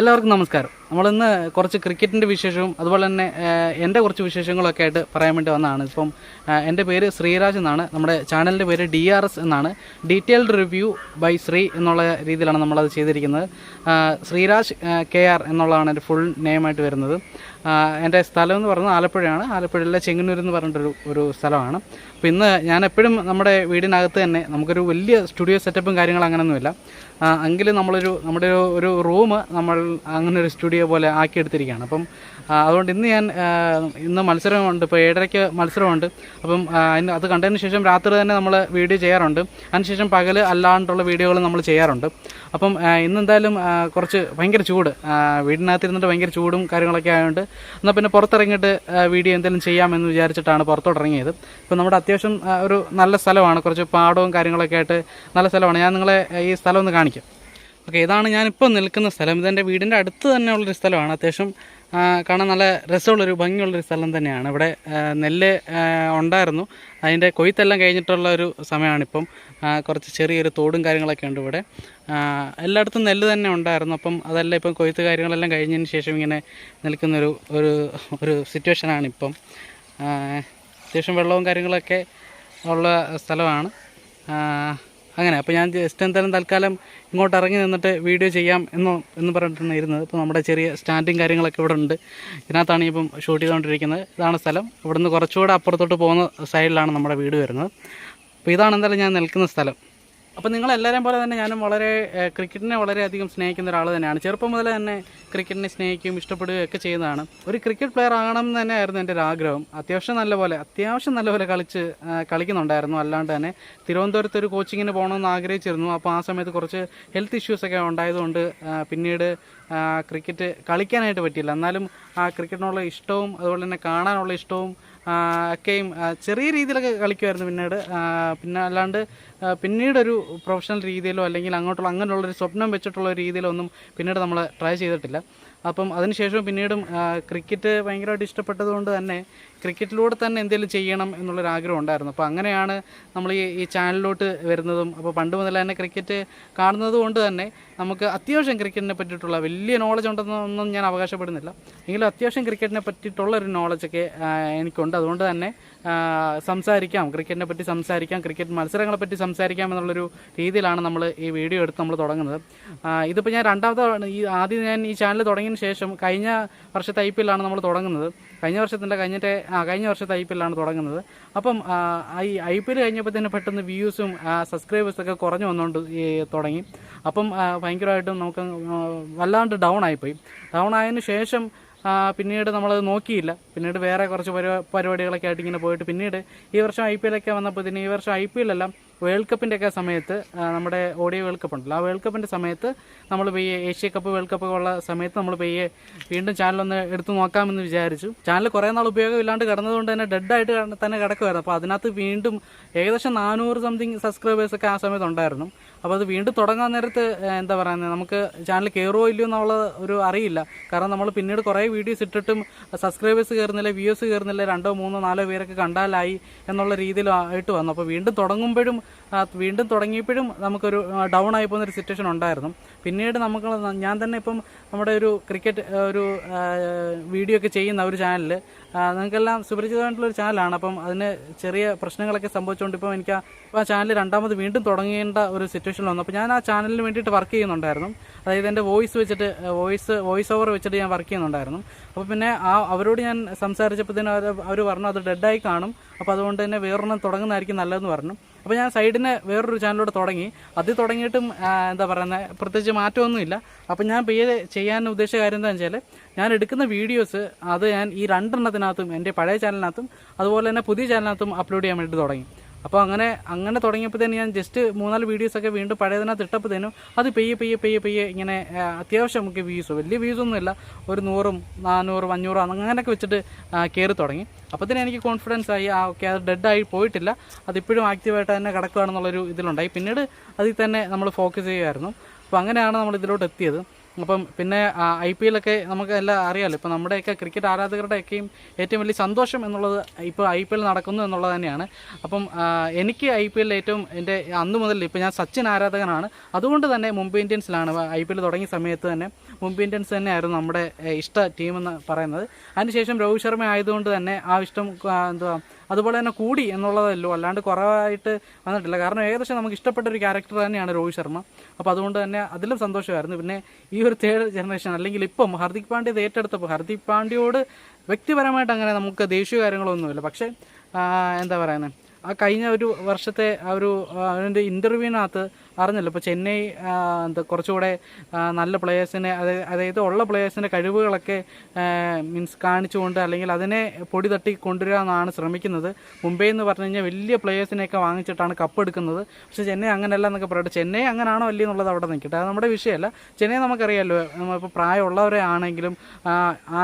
എല്ലാവർക്കും നമസ്കാരം. നമ്മളിന്ന് കുറച്ച് ക്രിക്കറ്റിന്റെ വിശേഷവും അതുപോലെ തന്നെ എന്റെ കുറച്ച് വിശേഷങ്ങളൊക്കെ ആയിട്ട് പറയാൻ വേണ്ടി വന്നതാണ്. ഇപ്പം എന്റെ പേര് ശ്രീരാജ് എന്നാണ്. നമ്മുടെ ചാനലിന്റെ പേര് ഡി ആർ എസ് എന്നാണ്. ഡീറ്റെയിൽഡ് റിവ്യൂ ബൈ ശ്രീ എന്നുള്ള രീതിയിലാണ് നമ്മളത് ചെയ്തിരിക്കുന്നത്. ശ്രീരാജ് കെ ആർ എന്നുള്ളതാണ് എന്റെ ഫുൾ നെയിമായിട്ട് വരുന്നത്. എന്റെ സ്ഥലം എന്ന് പറയുന്നത് ആലപ്പുഴയാണ്. ആലപ്പുഴയിലെ ചെങ്ങന്നൂർ എന്ന് പറഞ്ഞിട്ടൊരു ഒരു സ്ഥലമാണ്. അപ്പോൾ ഇന്ന് ഞാൻ എപ്പോഴും നമ്മുടെ വീടിനകത്ത് തന്നെ നമുക്കൊരു വലിയ സ്റ്റുഡിയോ സെറ്റപ്പും കാര്യങ്ങളും അങ്ങനെയൊന്നുമില്ല എങ്കിലും നമ്മളൊരു നമ്മുടെ ഒരു റൂം നമ്മൾ അങ്ങനെ ഒരു സ്റ്റുഡിയോ പോലെ ആക്കിയെടുത്തിരിക്കുകയാണ്. അപ്പം അതുകൊണ്ട് ഇന്ന് ഞാൻ ഇന്ന് മത്സരമുണ്ട്. ഇപ്പോൾ ഏഴരയ്ക്ക് മത്സരമുണ്ട്. അപ്പം അതിന് അത് കണ്ടതിന് ശേഷം രാത്രി തന്നെ നമ്മൾ വീഡിയോ ചെയ്യാറുണ്ട്. അതിനുശേഷം പകൽ അല്ലാണ്ടുള്ള വീഡിയോകൾ നമ്മൾ ചെയ്യാറുണ്ട്. അപ്പം ഇന്ന് എന്തായാലും കുറച്ച് ഭയങ്കര ചൂട്. വീടിനകത്ത് വീടിനകത്തിരുന്നിട്ട് ഭയങ്കര ചൂടും കാര്യങ്ങളൊക്കെ ആയതുകൊണ്ട് എന്നാൽ പിന്നെ പുറത്തിറങ്ങിയിട്ട് വീഡിയോ എന്തെങ്കിലും ചെയ്യാമെന്ന് വിചാരിച്ചിട്ടാണ് പുറത്തോട്ടിറങ്ങിയത്. ഇപ്പോൾ ഇപ്പം നമ്മുടെ അത്യാവശ്യം ഒരു നല്ല സ്ഥലമാണ്. കുറച്ച് പാടവും കാര്യങ്ങളൊക്കെ ആയിട്ട് നല്ല സ്ഥലമാണ്. ഞാൻ നിങ്ങളെ ഈ സ്ഥലം ഒന്ന് കാണിക്കാം. ഓക്കെ ഇതാണ് ഞാനിപ്പോൾ നിൽക്കുന്ന സ്ഥലം. ഇതെന്റെ വീടിന്റെ അടുത്ത് തന്നെയുള്ളൊരു സ്ഥലമാണ്. അത്യാവശ്യം കാണാൻ നല്ല രസമുള്ളൊരു ഭംഗിയുള്ളൊരു സ്ഥലം തന്നെയാണ്. ഇവിടെ നെല്ല് ഉണ്ടായിരുന്നു. അതിന്റെ കൊയ്ത്തെല്ലാം കഴിഞ്ഞിട്ടുള്ള ഒരു സമയമാണിപ്പം കുറച്ച് ചെറിയൊരു തോടും കാര്യങ്ങളൊക്കെ ഉണ്ട് ഇവിടെ. എല്ലായിടത്തും നെല്ല് തന്നെ ഉണ്ടായിരുന്നു. അപ്പം അതെല്ലാം ഇപ്പം കൊയ്ത്ത് കാര്യങ്ങളെല്ലാം കഴിഞ്ഞതിന് ശേഷം ഇങ്ങനെ നിൽക്കുന്നൊരു ഒരു ഒരു സിറ്റുവേഷനാണ് ഇപ്പം ആ, അത്യാവശ്യം വെള്ളവും കാര്യങ്ങളൊക്കെ ഉള്ള സ്ഥലമാണ്. അങ്ങനെ അപ്പോൾ ഞാൻ ജസ്റ്റ് എന്തായാലും തൽക്കാലം ഇങ്ങോട്ട് ഇറങ്ങി നിന്നിട്ട് വീഡിയോ ചെയ്യാം എന്ന് എന്ന് പറഞ്ഞിട്ടാണ് ഇരുന്നത്. ഇപ്പോൾ നമ്മുടെ ചെറിയ സ്റ്റാൻഡും കാര്യങ്ങളൊക്കെ ഇവിടെ ഉണ്ട്. ഇതിനകത്താണ് ഇപ്പം ഷൂട്ട് ചെയ്തുകൊണ്ടിരിക്കുന്നത്. ഇതാണ് സ്ഥലം. ഇവിടുന്ന് കുറച്ചുകൂടെ അപ്പുറത്തോട്ട് പോകുന്ന സൈഡിലാണ് നമ്മുടെ വീട് വരുന്നത്. അപ്പോൾ ഇതാണ് എന്തായാലും ഞാൻ നിൽക്കുന്ന സ്ഥലം. അപ്പോൾ നിങ്ങളെല്ലാവരും പോലെ തന്നെ ഞാനും വളരെ ക്രിക്കറ്റിനെ വളരെയധികം സ്നേഹിക്കുന്ന ഒരാൾ തന്നെയാണ്. ചെറുപ്പം മുതൽ തന്നെ ക്രിക്കറ്റിനെ സ്നേഹിക്കുകയും ഇഷ്ടപ്പെടുകയും ഒക്കെ ചെയ്യുന്നതാണ് ഒരു ക്രിക്കറ്റ് പ്ലെയർ ആകണം എന്ന് തന്നെയായിരുന്നു എന്റെ ഒരു ആഗ്രഹം. അത്യാവശ്യം നല്ലപോലെ അത്യാവശ്യം നല്ലപോലെ കളിച്ച് കളിക്കുന്നുണ്ടായിരുന്നു. അല്ലാണ്ട് തന്നെ തിരുവനന്തപുരത്ത് ഒരു കോച്ചിങ്ങിന് പോകണമെന്ന് ആഗ്രഹിച്ചിരുന്നു. അപ്പോൾ ആ സമയത്ത് കുറച്ച് ഹെൽത്ത് ഇഷ്യൂസൊക്കെ ഉണ്ടായതുകൊണ്ട് പിന്നീട് ക്രിക്കറ്റ് കളിക്കാനായിട്ട് പറ്റിയില്ല. എന്നാലും ആ ക്രിക്കറ്റിനുള്ള ഇഷ്ടവും അതുപോലെ തന്നെ കാണാനുള്ള ഇഷ്ടവും ഒക്കെയും ചെറിയ രീതിയിലൊക്കെ കളിക്കുമായിരുന്നു പിന്നീട്. പിന്നെ അല്ലാണ്ട് പിന്നീടൊരു പ്രൊഫഷണൽ രീതിയിലോ അല്ലെങ്കിൽ അങ്ങോട്ടുള്ള അങ്ങനെയുള്ളൊരു സ്വപ്നം വെച്ചിട്ടുള്ള രീതിയിലൊന്നും പിന്നീട് നമ്മൾ ട്രൈ ചെയ്തിട്ടില്ല. അപ്പം അതിനുശേഷം പിന്നീടും ക്രിക്കറ്റ് ഭയങ്കരമായിട്ട് ഇഷ്ടപ്പെട്ടതുകൊണ്ട് തന്നെ ക്രിക്കറ്റിലൂടെ തന്നെ എന്തെങ്കിലും ചെയ്യണം എന്നുള്ളൊരു ആഗ്രഹം ഉണ്ടായിരുന്നു. അപ്പോൾ അങ്ങനെയാണ് നമ്മൾ ഈ ഈ ചാനലിലോട്ട് വരുന്നതും അപ്പോൾ പണ്ട് മുതൽ തന്നെ ക്രിക്കറ്റ് കാണുന്നത് കൊണ്ട് തന്നെ നമുക്ക് അത്യാവശ്യം ക്രിക്കറ്റിനെ പറ്റിയിട്ടുള്ള വലിയ നോളജ് ഉണ്ടെന്നൊന്നും ഞാൻ അവകാശപ്പെടുന്നില്ല. എങ്കിലും അത്യാവശ്യം ക്രിക്കറ്റിനെ പറ്റിയിട്ടുള്ള ഒരു നോളജൊക്കെ എനിക്കുണ്ട്. അതുകൊണ്ട് തന്നെ സംസാരിക്കാം. ക്രിക്കറ്റിനെ പറ്റി സംസാരിക്കാം. ക്രിക്കറ്റ് മത്സരങ്ങളെ പറ്റി സംസാരിക്കാം എന്നുള്ളൊരു രീതിയിലാണ് നമ്മൾ ഈ വീഡിയോ എടുത്ത് നമ്മൾ തുടങ്ങുന്നത്. ഇതിപ്പോൾ ഞാൻ രണ്ടാമത്തെ ഈ ആദ്യം ഞാൻ ഈ ചാനൽ തുടങ്ങിയതിന് ശേഷം കഴിഞ്ഞ വർഷത്തെ ഐ പി എല്ലാണ് നമ്മൾ തുടങ്ങുന്നത്. കഴിഞ്ഞ വർഷത്തിന്റെ കഴിഞ്ഞിട്ട് ആ കഴിഞ്ഞ വർഷത്തെ ഐ പി എല്ലാണ് തുടങ്ങുന്നത്. അപ്പം ഈ ഐ പി എൽ കഴിഞ്ഞപ്പോൾ തന്നെ പെട്ടെന്ന് വ്യൂസും സബ്സ്ക്രൈബേഴ്സൊക്കെ കുറഞ്ഞു വന്നുകൊണ്ട് തുടങ്ങി. അപ്പം ഭയങ്കരമായിട്ടും നമുക്ക് വല്ലാണ്ട് ഡൗൺ ആയിപ്പോയി. ഡൗൺ ആയതിനു ശേഷം പിന്നീട് നമ്മളത് നോക്കിയില്ല. പിന്നീട് വേറെ കുറച്ച് പരിപാ പരിപാടികളൊക്കെ ആയിട്ട് ഇങ്ങനെ പോയിട്ട് പിന്നീട് ഈ വർഷം ഐ പി എല്ലൊക്കെ വന്നപ്പോൾ തന്നെ ഈ വർഷം ഐ പി എല്ലെല്ലാം വേൾഡ് കപ്പിന്റെ ഒക്കെ സമയത്ത് നമ്മുടെ ഓഡിയ വേൾഡ് കപ്പ് ഉണ്ടല്ലോ. ആ വേൾഡ് കപ്പിന്റെ സമയത്ത് നമ്മൾ പെയ്യെ ഏഷ്യ കപ്പ് വേൾഡ് കപ്പ് ഉള്ള സമയത്ത് നമ്മൾ പെയ്യെ വീണ്ടും ചാനലൊന്ന് എടുത്തു നോക്കാമെന്ന് വിചാരിച്ചു. ചാനൽ കുറേ നാൾ ഉപയോഗമില്ലാണ്ട് കിടന്നതുകൊണ്ട് തന്നെ ഡെഡായിട്ട് തന്നെ കിടക്കുമായിരുന്നു അപ്പോൾ അതിനകത്ത് വീണ്ടും ഏകദേശം നാനൂറ് സംതിങ് സബ്സ്ക്രൈബേഴ്സ് ഒക്കെ ആ സമയത്ത് ഉണ്ടായിരുന്നു. അപ്പോൾ അത് വീണ്ടും തുടങ്ങാൻ നേരത്ത് എന്താ പറയുന്നത് നമുക്ക് ചാനൽ കയറുമോ ഇല്ലയോ എന്നുള്ള ഒരു അറിയില്ല. കാരണം നമ്മൾ പിന്നീട് കുറേ വീഡിയോസ് ഇട്ടിട്ടും സബ്സ്ക്രൈബേഴ്സ് കയറുന്നില്ല വ്യൂസ് കയറുന്നില്ല രണ്ടോ മൂന്നോ നാലോ പേരൊക്കെ കണ്ടാലായി എന്നുള്ള രീതിയിലായിട്ട് വന്നു. അപ്പോൾ വീണ്ടും തുടങ്ങുമ്പോഴും വീണ്ടും തുടങ്ങിയപ്പോഴും നമുക്കൊരു ഡൗൺ ആയി പോകുന്ന ഒരു സിറ്റുവേഷൻ ഉണ്ടായിരുന്നു. പിന്നീട് നമുക്ക് ഞാൻ തന്നെ ഇപ്പം നമ്മുടെ ഒരു ക്രിക്കറ്റ് ഒരു വീഡിയോ ഒക്കെ ചെയ്യുന്ന ഒരു ചാനലിൽ നിങ്ങൾക്കെല്ലാം സുപരിചിതമായിട്ടുള്ള ഒരു ചാനലാണ് അപ്പം അതിന് ചെറിയ പ്രശ്നങ്ങളൊക്കെ സംഭവിച്ചുകൊണ്ട് ഇപ്പം എനിക്ക് ആ- ചാനൽ രണ്ടാമത് വീണ്ടും തുടങ്ങേണ്ട ഒരു സിറ്റുവേഷൻ വന്നു. അപ്പോൾ ഞാൻ ആ ചാനലിന് വേണ്ടിയിട്ട് വർക്ക് ചെയ്യുന്നുണ്ടായിരുന്നു. അതായത് എന്റെ വോയിസ് വെച്ചിട്ട് വോയിസ് വോയിസ് ഓവർ വെച്ചിട്ട് ഞാൻ വർക്ക് ചെയ്യുന്നുണ്ടായിരുന്നു. അപ്പോൾ പിന്നെ ആ അവരോട് ഞാൻ സംസാരിച്ചപ്പോഴത്തേനും അവർ അവർ പറഞ്ഞു അത് ഡെഡായി കാണും. അപ്പോൾ അതുകൊണ്ട് തന്നെ വേറൊരെണ്ണം തുടങ്ങുന്നതായിരിക്കും നല്ലതെന്ന് പറഞ്ഞു. അപ്പോൾ ഞാൻ സൈഡിന് വേറൊരു ചാനലോട് തുടങ്ങി. അത് തുടങ്ങിയിട്ടും എന്താ പറയുന്നത് പ്രത്യേകിച്ച് മാറ്റമൊന്നുമില്ല. അപ്പോൾ ഞാൻ പെയ്യെ ചെയ്യാൻ ഉദ്ദേശിച്ച കാര്യം എന്താണെന്ന് വെച്ചാൽ ഞാൻ എടുക്കുന്ന വീഡിയോസ് അത് ഞാൻ ഈ രണ്ടെണ്ണത്തിനകത്തും എന്റെ പഴയ ചാനലിനകത്തും അതുപോലെ തന്നെ പുതിയ ചാനലിനകത്തും അപ്ലോഡ് ചെയ്യാൻ വേണ്ടി തുടങ്ങി. അപ്പോൾ അങ്ങനെ അങ്ങനെ തുടങ്ങിയപ്പോൾ തന്നെ ഞാൻ ജസ്റ്റ് മൂന്നാൽ വീഡിയോസൊക്കെ വീണ്ടും പഴയതിനകത്ത് ഇട്ടപ്പോഴത്തേനും അത് പെയ്യെ പെയ്യെ പെയ്യെ പെയ്യെ ഇങ്ങനെ അത്യാവശ്യം നമുക്ക് വ്യൂസ് വലിയ വ്യൂസ് ഒന്നുമില്ല. ഒരു നൂറും നാനൂറും അഞ്ഞൂറും അങ്ങനെയൊക്കെ വെച്ചിട്ട് കയറി തുടങ്ങി. അപ്പോൾ തന്നെ എനിക്ക് കോൺഫിഡൻസ് ആയി ആ ഓക്കെ അത് ഡെഡായി പോയിട്ടില്ല. അതിപ്പോഴും ആക്റ്റീവായിട്ട് തന്നെ കിടക്കുകയാണെന്നുള്ളൊരു ഇതിലുണ്ടായി. പിന്നീട് അതിൽ തന്നെ നമ്മൾ ഫോക്കസ് ചെയ്യുമായിരുന്നു അപ്പോൾ അങ്ങനെയാണ് നമ്മൾ ഇതിലോട്ട് എത്തിയത്. അപ്പം പിന്നെ ഐ പി എല്ലൊക്കെ നമുക്ക് എല്ലാം അറിയാമല്ലോ ഇപ്പം നമ്മുടെയൊക്കെ ക്രിക്കറ്റ് ആരാധകരുടെയൊക്കെയും ഏറ്റവും വലിയ സന്തോഷം എന്നുള്ളത് ഇപ്പോൾ ഐ പി എൽ നടക്കുന്നു എന്നുള്ളത് തന്നെയാണ്. അപ്പം എനിക്ക് ഐ പി എല്ലിൽ ഏറ്റവും എന്റെ അന്ന് മുതൽ ഇപ്പോൾ ഞാൻ സച്ചിൻ ആരാധകനാണ്. അതുകൊണ്ട് തന്നെ മുംബൈ ഇന്ത്യൻസിലാണ് ഐ പി എൽ തുടങ്ങിയ സമയത്ത് തന്നെ മുംബൈ ഇന്ത്യൻസ് തന്നെയായിരുന്നു നമ്മുടെ ഇഷ്ട ടീമെന്ന് പറയുന്നത്. അതിനുശേഷം രോഹിത് ശർമ്മ ആയതുകൊണ്ട് തന്നെ ആ ഇഷ്ടം എന്തുവാ അതുപോലെ തന്നെ കൂടി എന്നുള്ളതല്ലോ. അല്ലാണ്ട് കുറവായിട്ട് വന്നിട്ടില്ല. കാരണം ഏകദേശം നമുക്ക് ഇഷ്ടപ്പെട്ട ഒരു ക്യാരക്ടർ തന്നെയാണ് രോഹിത് ശർമ്മ. അപ്പോൾ അതുകൊണ്ട് തന്നെ അതിലും സന്തോഷമായിരുന്നു. പിന്നെ ഈ ഒരു തേർഡ് ജനറേഷൻ അല്ലെങ്കിൽ ഇപ്പം ഹർദിക് പാണ്ഡ്യ ഇത് ഏറ്റെടുത്തപ്പോൾ ഹർദിക് പാണ്ഡ്യയോട് വ്യക്തിപരമായിട്ട് അങ്ങനെ നമുക്ക് ദേഷ്യ കാര്യങ്ങളൊന്നുമില്ല. പക്ഷേ എന്താ പറയുന്നത് ആ കഴിഞ്ഞ ഒരു വർഷത്തെ ആ ഒരു അവന്റെ ഇന്റർവ്യൂവിനകത്ത് അറിഞ്ഞല്ലോ. ഇപ്പോൾ ചെന്നൈ എന്താ കുറച്ചുകൂടെ നല്ല പ്ലേയേഴ്സിനെ അതായത് ഉള്ള പ്ലേയേഴ്സിന്റെ കഴിവുകളൊക്കെ മീൻസ് കാണിച്ചുകൊണ്ട് അല്ലെങ്കിൽ അതിനെ പൊടി തട്ടി കൊണ്ടുവരിക എന്നാണ് ശ്രമിക്കുന്നത്. മുംബൈ എന്ന് പറഞ്ഞു കഴിഞ്ഞാൽ വലിയ പ്ലേയേഴ്സിനെയൊക്കെ വാങ്ങിച്ചിട്ടാണ് കപ്പ് എടുക്കുന്നത്. പക്ഷേ ചെന്നൈ അങ്ങനെയല്ല എന്നൊക്കെ പറയട്ടെ. ചെന്നൈ അങ്ങനെയാണോ അല്ലേ എന്നുള്ളത് അവിടെ നിൽക്കട്ടെ. അത് നമ്മുടെ വിഷയമല്ല. ചെന്നൈ നമുക്കറിയാമല്ലോ ഇപ്പോൾ പ്രായമുള്ളവരെ ആണെങ്കിലും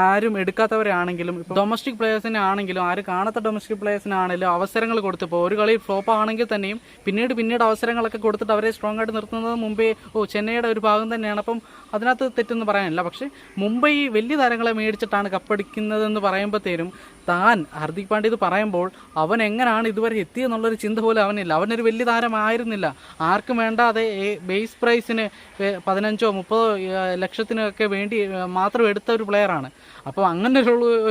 ആരും എടുക്കാത്തവരെ ആണെങ്കിലും ഇപ്പോൾ ഡൊമസ്റ്റിക് പ്ലേയേഴ്സിനെ ആണെങ്കിലും ആരും കാണാത്ത ഡൊമസ്റ്റിക് പ്ലേയേഴ്സിനാണെങ്കിലും അവസരങ്ങൾ കൊടുത്തിപ്പോൾ ഒരു കളി ഫ്ലോപ്പ് ആണെങ്കിൽ തന്നെയും പിന്നീട് പിന്നീട് അവസരങ്ങളൊക്കെ കൊടുത്തിട്ട് അവരെ സ്ട്രോങ് ആയിട്ട് നിർത്തുന്നത് മുംബൈ ഓ ചെന്നൈയുടെ ഒരു ഭാഗം തന്നെയാണ്. അപ്പം അതിനകത്ത് തെറ്റൊന്നും പറയാനില്ല. പക്ഷേ മുംബൈ വലിയ താരങ്ങളെ മേടിച്ചിട്ടാണ് കപ്പടിക്കുന്നതെന്ന് പറയുമ്പോഴത്തേനും താൻ ഹർദിക് പാണ്ഡ്യ ഇത് പറയുമ്പോൾ അവൻ എങ്ങനെയാണ് ഇതുവരെ എത്തിയെന്നുള്ളൊരു ചിന്ത പോലും അവനില്ല. അവനൊരു വലിയ താരമായിരുന്നില്ല. ആർക്കും വേണ്ടാതെ ബേസ് പ്രൈസിന് പതിനഞ്ചോ മുപ്പതോ ലക്ഷത്തിനൊക്കെ വേണ്ടി മാത്രം എടുത്ത ഒരു പ്ലെയറാണ് അപ്പോൾ അങ്ങനെ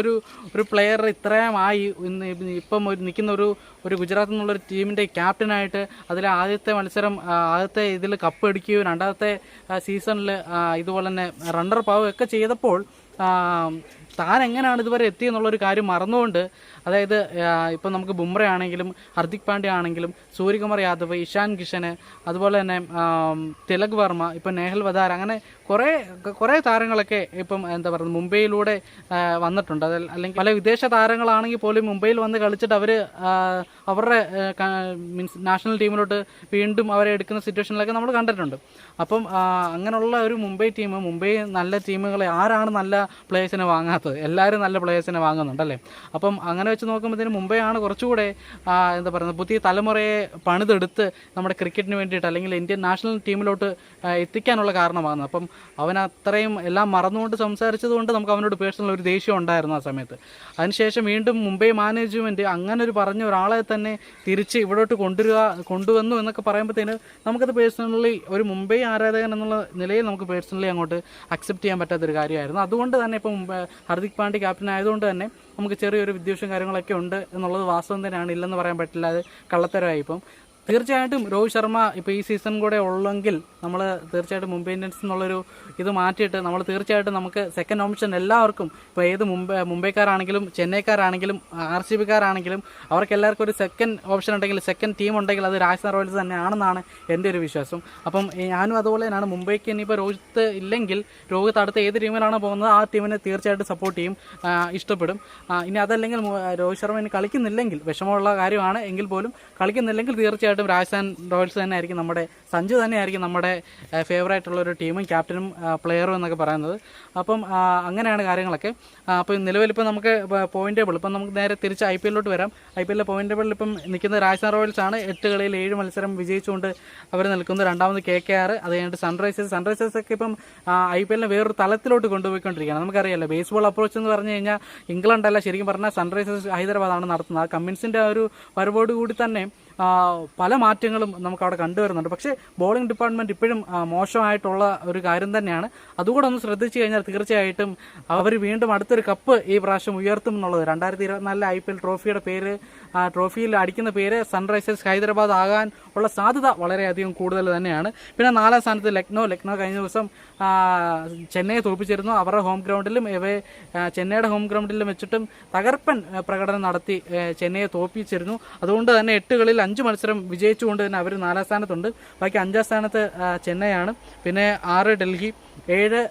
ഒരു ഒരു പ്ലെയർ ഇത്രയുമായി ഇന്ന് ഇപ്പം ഒരു നിൽക്കുന്ന ഒരു ഒരു ഗുജറാത്തിൽ നിന്നുള്ളൊരു ടീമിന്റെ ക്യാപ്റ്റനായിട്ട് അതിലെ ആദ്യത്തെ മത്സരം ആദ്യത്തെ ഇതിൽ കപ്പ് അടിക്കുകയും രണ്ടാമത്തെ സീസണിൽ ഇതുപോലെ തന്നെ റണ്ണർ പാവുകയൊക്കെ ചെയ്തപ്പോൾ താൻ എങ്ങനെയാണ് ഇതുവരെ എത്തിയെന്നുള്ള ഒരു കാര്യം മറന്നുകൊണ്ട് അതായത് ഇപ്പം നമുക്ക് ബുംറ ആണെങ്കിലും ഹർദിക് പാണ്ഡ്യ ആണെങ്കിലും സൂര്യകുമാർ യാദവ് ഇഷാൻ കിഷന് അതുപോലെ തന്നെ തിലക് വർമ്മ ഇപ്പം നേഹൽ വധാർ അങ്ങനെ കുറേ കുറേ താരങ്ങളൊക്കെ ഇപ്പം എന്താ പറയുക മുംബൈയിലൂടെ വന്നിട്ടുണ്ട്. അതിൽ അല്ലെങ്കിൽ പല വിദേശ താരങ്ങളാണെങ്കിൽ പോലും മുംബൈയിൽ വന്ന് കളിച്ചിട്ട് അവർ അവരുടെ മീൻസ് നാഷണൽ ടീമിലോട്ട് വീണ്ടും അവരെ എടുക്കുന്ന സിറ്റുവേഷനിലൊക്കെ നമ്മൾ കണ്ടിട്ടുണ്ട്. അപ്പം അങ്ങനെയുള്ള ഒരു മുംബൈ ടീം മുംബൈ നല്ല ടീമുകളെ ആരാണ് നല്ല പ്ലേയേഴ്സിനെ വാങ്ങാത്തത്? എല്ലാവരും നല്ല പ്ലേയേഴ്സിനെ വാങ്ങുന്നുണ്ടല്ലേ അപ്പം അങ്ങനെ വെച്ച് നോക്കുമ്പോഴത്തേനും മുംബൈ ആണ് കുറച്ചുകൂടെ എന്താ പറയുന്നത് പുതിയ തലമുറയെ പണിതെടുത്ത് നമ്മുടെ ക്രിക്കറ്റിന് വേണ്ടിയിട്ട് അല്ലെങ്കിൽ ഇന്ത്യൻ നാഷണൽ ടീമിലോട്ട് എത്തിക്കാനുള്ള കാരണമാകുന്നത്. അപ്പം അവനത്രയും എല്ലാം മറന്നുകൊണ്ട് സംസാരിച്ചത് കൊണ്ട് നമുക്ക് അവനോട് പേഴ്സണൽ ഒരു ദേഷ്യം ഉണ്ടായിരുന്നു ആ സമയത്ത്. അതിനുശേഷം വീണ്ടും മുംബൈ മാനേജ്മെന്റ് അങ്ങനെ ഒരു പറഞ്ഞ ഒരാളെ തന്നെ തിരിച്ച് ഇവിടോട്ട് കൊണ്ടുവരിക കൊണ്ടുവന്നു എന്നൊക്കെ പറയുമ്പോഴത്തേന് നമുക്കത് പേഴ്സണലി ഒരു മുംബൈ ആരാധകൻ എന്നുള്ള നിലയിൽ നമുക്ക് പേഴ്സണലി അങ്ങോട്ട് അക്സെപ്റ്റ് ചെയ്യാൻ പറ്റാത്തൊരു കാര്യമായിരുന്നു. അതുകൊണ്ട് തന്നെ ഇപ്പം ഹർദിക് പാണ്ഡ്യ ക്യാപ്റ്റൻ ആയതുകൊണ്ട് തന്നെ നമുക്ക് ചെറിയൊരു വിദ്വേഷം കാര്യങ്ങളൊക്കെ ഉണ്ട് എന്നുള്ളത് വാസ്തവം തന്നെയാണ്. ഇല്ലെന്ന് പറയാൻ പറ്റില്ല. അത് കള്ളത്തരമായി ഇപ്പം തീർച്ചയായിട്ടും രോഹിത് ശർമ്മ ഇപ്പോൾ ഈ സീസൺ കൂടെ ഉള്ളെങ്കിൽ നമ്മൾ തീർച്ചയായിട്ടും മുംബൈ ഇന്ത്യൻസ് എന്നുള്ളൊരു ഇത് മാറ്റിയിട്ട് നമ്മൾ തീർച്ചയായിട്ടും നമുക്ക് സെക്കൻഡ് ഓപ്ഷൻ എല്ലാവർക്കും ഇപ്പോൾ ഏത് മുംബൈ മുംബൈക്കാരാണെങ്കിലും ചെന്നൈക്കാരാണെങ്കിലും ആർ സി ബിക്കാരാണെങ്കിലും അവർക്ക് എല്ലാവർക്കും ഒരു സെക്കൻഡ് ഓപ്ഷൻ ഉണ്ടെങ്കിൽ സെക്കൻഡ് ടീം ഉണ്ടെങ്കിൽ അത് രാജസ്ഥാൻ റോയൽസ് തന്നെയാണെന്നാണ് എന്റെ ഒരു വിശ്വാസം. അപ്പം ഞാനും അതുപോലെ തന്നെയാണ് മുംബൈക്ക് ഇനിയിപ്പോൾ രോഹിത് ഇല്ലെങ്കിൽ രോഹിത് അടുത്ത ഏത് ടീമിലാണ് പോകുന്നത് ആ ടീമിനെ തീർച്ചയായിട്ടും സപ്പോർട്ട് ചെയ്യും ഇഷ്ടപ്പെടും. ഇനി അതല്ലെങ്കിൽ രോഹിത് ശർമ്മ ഇനി കളിക്കുന്നില്ലെങ്കിൽ വിഷമമുള്ള കാര്യമാണ് എങ്കിൽ പോലും കളിക്കുന്നില്ലെങ്കിൽ തീർച്ചയായിട്ടും രാജസ്ഥാൻ റോയൽസ് തന്നെ ആയിരിക്കും നമ്മുടെ സഞ്ജു തന്നെയായിരിക്കും നമ്മുടെ ഫേവറേറ്റ് ഉള്ള ഒരു ടീമും ക്യാപ്റ്റനും പ്ലെയറും എന്നൊക്കെ പറയുന്നത്. അപ്പം അങ്ങനെയാണ് കാര്യങ്ങളൊക്കെ. അപ്പോൾ അപ്പം നിലവിലിപ്പോൾ നമുക്ക് പോയിന്റ് ടേബിൾ ഇപ്പം നമുക്ക് നേരെ തിരിച്ച് ഐ പി എല്ലിലോട്ട് വരാം. ഐ പി എല്ലിലെ പോയിന്റ് ടേബിളിൽ ഇപ്പം നിൽക്കുന്ന രാജസ്ഥാൻ റോയൽസ് ആണ്. എട്ട് കളിയിൽ ഏഴ് മത്സരം വിജയിച്ചുകൊണ്ട് അവർ നിൽക്കുന്നത് രണ്ടാമത് കെ കെ ആർ അത് കഴിഞ്ഞിട്ട് സൺറൈസേഴ്സ് സൺറൈസേഴ്സ് ഒക്കെ ഇപ്പം ഐ പി എല്ലിനെ വേറൊരു തലത്തിലോട്ട് കൊണ്ടുപോയിക്കൊണ്ടിരിക്കുകയാണ്. നമുക്കറിയാലോ ബേസ്ബോൾ അപ്രോച്ച് എന്ന് പറഞ്ഞു കഴിഞ്ഞാൽ ഇംഗ്ലണ്ടല്ല ശരിക്കും പറഞ്ഞാൽ സൺറൈസേഴ്സ് ഹൈദരാബാദാണ് നടത്തുന്നത്. ആ കമ്മിൻസിന്റെ ആ ഒരു വരവോട് കൂടി തന്നെ പല മാറ്റങ്ങളും നമുക്ക് അവിടെ കണ്ടുവരുന്നുണ്ട്. പക്ഷേ ബോളിംഗ് ഡിപ്പാർട്ട്മെന്റ് ഇപ്പോഴും മോശമായിട്ടുള്ള ഒരു കാര്യം തന്നെയാണ്. അതുകൂടെ ഒന്ന് ശ്രദ്ധിച്ചു കഴിഞ്ഞാൽ തീർച്ചയായിട്ടും അവർ വീണ്ടും അടുത്തൊരു കപ്പ് ഈ പ്രാവശ്യം ഉയർത്തും എന്നുള്ളത്. രണ്ടായിരത്തി ഇരുപത്തിനാലിലെ ഐ പി എൽ ട്രോഫിയുടെ പേര് ട്രോഫിയിൽ അടിക്കുന്ന പേര് സൺറൈസേഴ്സ് ഹൈദരാബാദ് ആകാൻ ഉള്ള സാധ്യത വളരെയധികം കൂടുതൽ തന്നെയാണ്. പിന്നെ നാലാം സ്ഥാനത്ത് ലക്നോ. ലക്നോ കഴിഞ്ഞ ദിവസം ചെന്നൈയെ തോൽപ്പിച്ചിരുന്നു. അവരുടെ ഹോം ഗ്രൗണ്ടിലും ഇവയെ ചെന്നൈയുടെ ഹോം ഗ്രൗണ്ടിലും വെച്ചിട്ടും തകർപ്പൻ പ്രകടനം നടത്തി ചെന്നൈയെ തോൽപ്പിച്ചിരുന്നു. അതുകൊണ്ട് തന്നെ എട്ട് കളിൽ അഞ്ച് മത്സരം വിജയിച്ചുകൊണ്ട് തന്നെ അവർ നാലാം സ്ഥാനത്തുണ്ട്. ബാക്കി അഞ്ചാം സ്ഥാനത്ത് ചെന്നൈയാണ്. പിന്നെ ആറ് ഡൽഹി ഏഴ്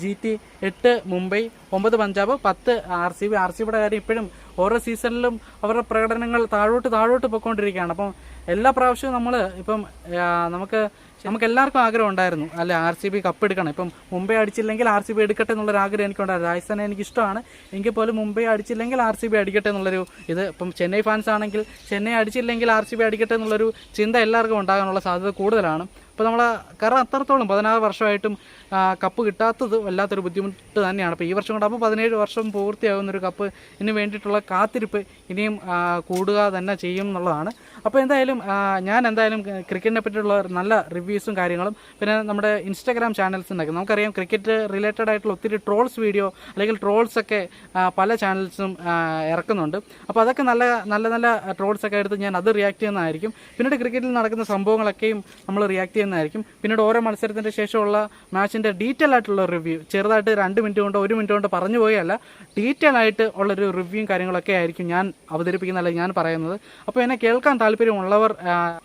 ജി ടി എട്ട് മുംബൈ ഒമ്പത് പഞ്ചാബ് പത്ത് R C B. R C ബിയുടെ കാര്യം ഇപ്പോഴും ഓരോ സീസണിലും അവരുടെ പ്രകടനങ്ങൾ താഴോട്ട് താഴോട്ട് പോയിക്കൊണ്ടിരിക്കുകയാണ്. അപ്പം എല്ലാ പ്രാവശ്യവും നമ്മൾ ഇപ്പം നമുക്ക് നമുക്ക് എല്ലാവർക്കും ആഗ്രഹം ഉണ്ടായിരുന്നു. അല്ലെ ആർ സി ബി കപ്പ് എടുക്കണം. ഇപ്പം മുംബൈ അടിച്ചില്ലെങ്കിൽ ആർ സി ബി എടുക്കട്ടെ എന്നുള്ളൊരു ആഗ്രഹം എനിക്കുണ്ടായിരുന്നു. രാജസ്ഥാനെ എനിക്ക് ഇഷ്ടമാണ് എങ്കിൽ പോലും മുംബൈ അടിച്ചില്ലെങ്കിൽ ആർ സി ബി അടിക്കട്ടെ എന്നുള്ളൊരു ഇത് ഇപ്പം ചെന്നൈ ഫാൻസ് ആണെങ്കിൽ ചെന്നൈ അടിച്ചില്ലെങ്കിൽ ആർ സി ബി അടിക്കട്ടെ എന്നുള്ളൊരു ചിന്ത എല്ലാവർക്കും ഉണ്ടാകാനുള്ള സാധ്യത കൂടുതലാണ്. അപ്പോൾ നമ്മൾ കാരണം അത്രത്തോളം പതിനാറ് വർഷമായിട്ടും കപ്പ് കിട്ടാത്തത് വല്ലാത്തൊരു ബുദ്ധിമുട്ട് തന്നെയാണ്. അപ്പോൾ ഈ വർഷം കൊണ്ട് അപ്പോൾ പതിനേഴ് വർഷം പൂർത്തിയാകുന്നൊരു കപ്പ് ഇതിന് വേണ്ടിയിട്ടുള്ള കാത്തിരിപ്പ് ഇനിയും കൂടുക തന്നെ ചെയ്യും എന്നുള്ളതാണ്. അപ്പോൾ എന്തായാലും ഞാൻ എന്തായാലും ക്രിക്കറ്റിനെ പറ്റിയുള്ള നല്ല റിവ്യൂസും കാര്യങ്ങളും പിന്നെ നമ്മുടെ ഇൻസ്റ്റാഗ്രാം ചാനൽസ് ഉണ്ടാക്കി നമുക്കറിയാം ക്രിക്കറ്റ് റിലേറ്റഡ് ആയിട്ടുള്ള ഒത്തിരി ട്രോൾസ് വീഡിയോ അല്ലെങ്കിൽ ട്രോൾസ് ഒക്കെ പല ചാനൽസും ഇറക്കുന്നുണ്ട്. അപ്പോൾ അതൊക്കെ നല്ല നല്ല നല്ല ട്രോൾസൊക്കെ എടുത്ത് ഞാൻ അത് റിയാക്ട് ചെയ്യുന്നതായിരിക്കും. പിന്നീട് ക്രിക്കറ്റിൽ നടക്കുന്ന സംഭവങ്ങളൊക്കെയും നമ്മൾ റിയാക്ട് ചെയ്യുന്നതായിരിക്കും. പിന്നീട് ഓരോ മത്സരത്തിന്റെ ശേഷമുള്ള മാച്ചിന്റെ ഡീറ്റെയിൽ ആയിട്ടുള്ള റിവ്യൂ. ചെറുതായിട്ട് രണ്ട് മിനിറ്റ് കൊണ്ടോ ഒരു മിനിറ്റ് കൊണ്ടോ പറഞ്ഞു പോയല്ല ഡീറ്റെയിൽ ആയിട്ട് ഉള്ളൊരു റിവ്യൂയും കാര്യങ്ങളൊക്കെ ആയിരിക്കും ഞാൻ അവതരിപ്പിക്കുന്ന അല്ലെങ്കിൽ ഞാൻ പറയുന്നത്. അപ്പോൾ എന്നെ കേൾക്കാൻ താല്പര്യമുള്ളവർ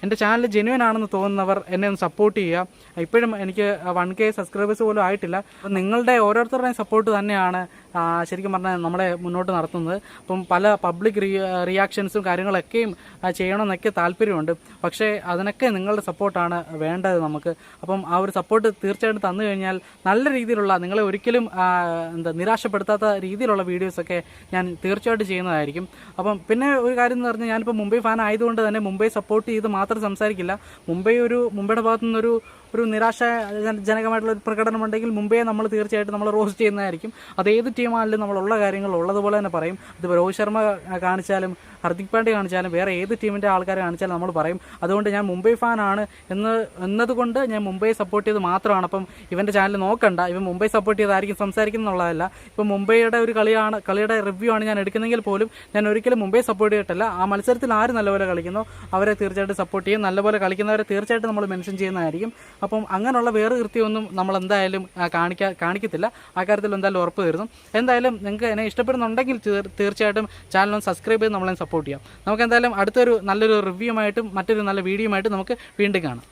എന്റെ ചാനൽ ജെനുവൻ ആണെന്ന് തോന്നുന്നവർ എന്നെ ഒന്ന് സപ്പോർട്ട് ചെയ്യുക. ഇപ്പോഴും എനിക്ക് വൺ കെ സബ്സ്ക്രൈബേഴ്സ് പോലും ആയിട്ടില്ല. നിങ്ങളുടെ ഓരോരുത്തരുടെയും സപ്പോർട്ട് തന്നെയാണ് ശരിക്കും പറഞ്ഞാൽ നമ്മളെ മുന്നോട്ട് നടത്തുന്നത്. അപ്പം പല പബ്ലിക് റിയാക്ഷൻസും കാര്യങ്ങളൊക്കെയും ചെയ്യണമെന്നൊക്കെ താല്പര്യമുണ്ട്. പക്ഷേ അതിനൊക്കെ നിങ്ങളുടെ സപ്പോർട്ടാണ് വേണ്ടത് നമുക്ക്. അപ്പം ആ ഒരു സപ്പോർട്ട് തീർച്ചയായിട്ടും തന്നു കഴിഞ്ഞാൽ നല്ല രീതിയിലുള്ള നിങ്ങളെ ഒരിക്കലും എന്താ നിരാശപ്പെടുത്താത്ത രീതിയിലുള്ള വീഡിയോസൊക്കെ ഞാൻ തീർച്ചയായിട്ടും ചെയ്യുന്നതായിരിക്കും. അപ്പം പിന്നെ ഒരു കാര്യം എന്ന് പറഞ്ഞാൽ ഞാനിപ്പോൾ മുംബൈ ഫാൻ ആയതുകൊണ്ട് തന്നെ മുംബൈ സപ്പോർട്ട് ചെയ്ത് മാത്രം സംസാരിക്കില്ല. മുംബൈ ഒരു മുംബൈയുടെ ഭാഗത്തു നിന്നൊരു ഒരു നിരാശാജനകമായിട്ടുള്ള ജന- ഒരു പ്രകടനം ഉണ്ടെങ്കിൽ മുമ്പേ നമ്മൾ തീർച്ചയായിട്ടും നമ്മൾ റോസ്റ്റ് ചെയ്യുന്നതായിരിക്കും. അത് ഏത് ടീമാണെങ്കിലും നമ്മളുള്ള കാര്യങ്ങൾ ഉള്ളതുപോലെ തന്നെ പറയും. അതിപ്പോൾ രോഹിത് ശർമ്മ കാണിച്ചാലും ഹർദിക് പാണ്ഡ്യ കാണിച്ചാലും വേറെ ഏത് ടീമിന്റെ ആൾക്കാരെ കാണിച്ചാലും നമ്മൾ പറയും. അതുകൊണ്ട് ഞാൻ മുംബൈ ഫാനാണ് എന്ന് എന്നതുകൊണ്ട് ഞാൻ മുംബൈ സപ്പോർട്ട് ചെയ്ത് മാത്രമാണ്. അപ്പം ഇവന്റെ ചാനൽ നോക്കണ്ട. ഇവൻ മുംബൈ സപ്പോർട്ട് ചെയ്തായിരിക്കും സംസാരിക്കുന്നുള്ളതല്ല ഇപ്പം മുംബൈയുടെ ഒരു കളിയാണ് കളിയുടെ റിവ്യൂ ആണ് ഞാൻ എടുക്കുന്നെങ്കിൽ പോലും ഞാൻ ഒരിക്കലും മുംബൈ സപ്പോർട്ട് ചെയ്തിട്ടില്ല. ആ മത്സരത്തിൽ ആര് നല്ലപോലെ കളിക്കുന്നു അവരെ തീർച്ചയായിട്ടും സപ്പോർട്ട് ചെയ്യും. നല്ലപോലെ കളിക്കുന്നവരെ തീർച്ചയായിട്ടും നമ്മൾ മെൻഷൻ ചെയ്യുന്നതായിരിക്കും. അപ്പം അങ്ങനെയുള്ള വേറെ കൃത്യമൊന്നും നമ്മൾ എന്തായാലും കാണിക്കാ കാണിക്കത്തില്ല. ആ കാര്യത്തിൽ എന്തായാലും ഉറപ്പ് തരുന്നു എന്തായാലും നിങ്ങൾക്ക് എന്നെ ഇഷ്ടപ്പെടുന്നുണ്ടെങ്കിൽ തീർച്ചയായിട്ടും ചാനൽ ഒന്ന് സബ്സ്ക്രൈബ് ചെയ്ത് നമ്മളെ സപ്പോർട്ട് ചെയ്യാം. നമുക്ക് എന്തായാലും അടുത്തൊരു നല്ലൊരു റിവ്യൂമായിട്ടും മറ്റൊരു നല്ല വീഡിയോയുമായിട്ടും നമുക്ക് വീണ്ടും കാണാം.